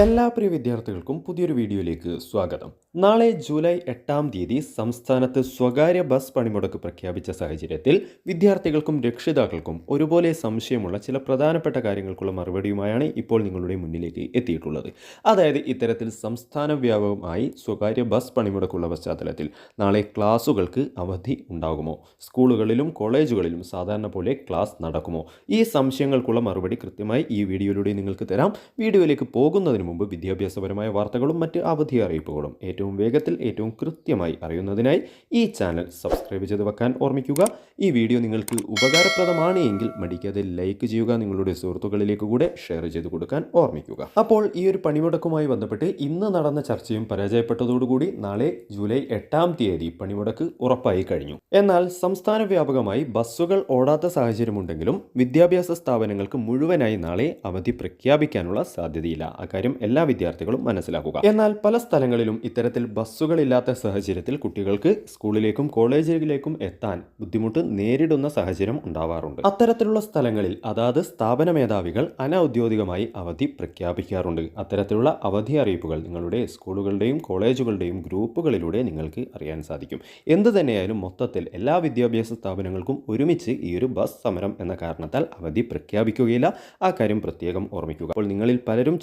എല്ലാ പ്രിയ വിദ്യാർത്ഥികൾക്കും പുതിയൊരു വീഡിയോയിലേക്ക് സ്വാഗതം. നാളെ ജൂലൈ എട്ടാം തീയതി സംസ്ഥാനത്ത് സ്വകാര്യ ബസ് പണിമുടക്ക് പ്രഖ്യാപിച്ച സാഹചര്യത്തിൽ വിദ്യാർത്ഥികൾക്കും രക്ഷിതാക്കൾക്കും ഒരുപോലെ സംശയമുള്ള ചില പ്രധാനപ്പെട്ട കാര്യങ്ങൾക്കുള്ള മറുപടിയുമായാണ് ഇപ്പോൾ നിങ്ങളുടെ മുന്നിലേക്ക് എത്തിയിട്ടുള്ളത്. അതായത് ഇത്തരത്തിൽ സംസ്ഥാന വ്യാപകമായി സ്വകാര്യ ബസ് പണിമുടക്കുള്ള പശ്ചാത്തലത്തിൽ നാളെ ക്ലാസുകൾക്ക് അവധി ഉണ്ടാകുമോ? സ്കൂളുകളിലും കോളേജുകളിലും സാധാരണ പോലെ ക്ലാസ് നടക്കുമോ? ഈ സംശയങ്ങൾക്കുള്ള മറുപടി കൃത്യമായി ഈ വീഡിയോയിലൂടെ നിങ്ങൾക്ക് തരാം. വീഡിയോയിലേക്ക് പോകുന്നതിന് മുമ്പ് വിദ്യാഭ്യാസപരമായ വാർത്തകളും മറ്റ് അവധി അറിയിപ്പുകളും ഏറ്റവും വേഗത്തിൽ ഏറ്റവും കൃത്യമായി അറിയുന്നതിനായി ഈ ചാനൽ സബ്സ്ക്രൈബ് ചെയ്ത് വെക്കാൻ ഓർമ്മിക്കുക. ഈ വീഡിയോ നിങ്ങൾക്ക് ഉപകാരപ്രദമാണ് എങ്കിൽ മടിക്കാതെ ലൈക്ക് ചെയ്യുക നിങ്ങളുടെ സുഹൃത്തുക്കളിലേക്ക് കൂടെ ഷെയർ ചെയ്ത് കൊടുക്കാൻ ഓർമ്മിക്കുക. അപ്പോൾ ഈ ഒരു പണിമുടക്കുമായി ബന്ധപ്പെട്ട് ഇന്ന് നടന്ന ചർച്ചയും പരാജയപ്പെട്ടതോടുകൂടി നാളെ ജൂലൈ എട്ടാം തീയതി പണിമുടക്ക് ഉറപ്പായി കഴിഞ്ഞു. എന്നാൽ സംസ്ഥാന വ്യാപകമായി ബസ്സുകൾ ഓടാത്ത സാഹചര്യമുണ്ടെങ്കിലും വിദ്യാഭ്യാസ സ്ഥാപനങ്ങൾക്ക് മുഴുവനായി നാളെ അവധി പ്രഖ്യാപിക്കാനുള്ള സാധ്യതയില്ല. അക്കാര്യം എല്ലാ വിദ്യാർത്ഥികളും മനസ്സിലാക്കുക. എന്നാൽ പല സ്ഥലങ്ങളിലും ഇത്തരത്തിൽ ബസ്സുകളില്ലാത്ത സാഹചര്യത്തിൽ കുട്ടികൾക്ക് സ്കൂളിലേക്കും കോളേജിലേക്കും എത്താൻ ബുദ്ധിമുട്ട് നേരിടുന്ന സാഹചര്യം ഉണ്ടാവാറുണ്ട്. അത്തരത്തിലുള്ള സ്ഥലങ്ങളിൽ അതാത് സ്ഥാപന മേധാവികൾ അനൌദ്യോഗികമായി അവധി പ്രഖ്യാപിക്കാറുണ്ട്. അത്തരത്തിലുള്ള അവധി അറിയിപ്പുകൾ നിങ്ങളുടെ സ്കൂളുകളുടെയും കോളേജുകളുടെയും ഗ്രൂപ്പുകളിലൂടെ നിങ്ങൾക്ക് അറിയാൻ സാധിക്കും. എന്ത് തന്നെയായാലും മൊത്തത്തിൽ എല്ലാ വിദ്യാഭ്യാസ സ്ഥാപനങ്ങൾക്കും ഒരുമിച്ച് ഈ ഒരു ബസ് സമരം എന്ന കാരണത്താൽ അവധി പ്രഖ്യാപിക്കുകയില്ല. ആ കാര്യം പ്രത്യേകം ഓർമ്മിക്കുക. അപ്പോൾ നിങ്ങളിൽ പലരും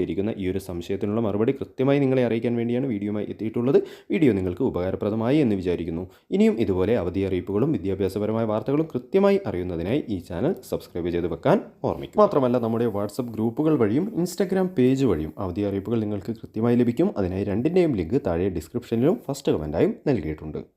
ചോദിച്ചുകൊണ്ടിരിക്കുന്ന ഈ ഒരു സംശയത്തിനുള്ള മറുപടി കൃത്യമായി നിങ്ങളെ അറിയിക്കാൻ വേണ്ടിയാണ് വീഡിയോയുമായി എത്തിയിട്ടുള്ളത്. വീഡിയോ നിങ്ങൾക്ക് ഉപകാരപ്രദമായി എന്ന് വിചാരിക്കുന്നു. ഇനിയും ഇതുപോലെ അവധി അറിയിപ്പുകളും വിദ്യാഭ്യാസപരമായ വാർത്തകളും കൃത്യമായി അറിയുന്നതിനായി ഈ ചാനൽ സബ്സ്ക്രൈബ് ചെയ്ത് വെക്കാൻ ഓർമ്മിക്കും മാത്രമല്ല നമ്മുടെ വാട്സപ്പ് ഗ്രൂപ്പുകൾ വഴിയും ഇൻസ്റ്റാഗ്രാം പേജ് വഴിയും അവധി അറിയിപ്പുകൾ നിങ്ങൾക്ക് കൃത്യമായി ലഭിക്കും. അതിനായി രണ്ടിന്റെയും ലിങ്ക് താഴെ ഡിസ്ക്രിപ്ഷനിലും ഫസ്റ്റ് കമന്റായും നൽകിയിട്ടുണ്ട്.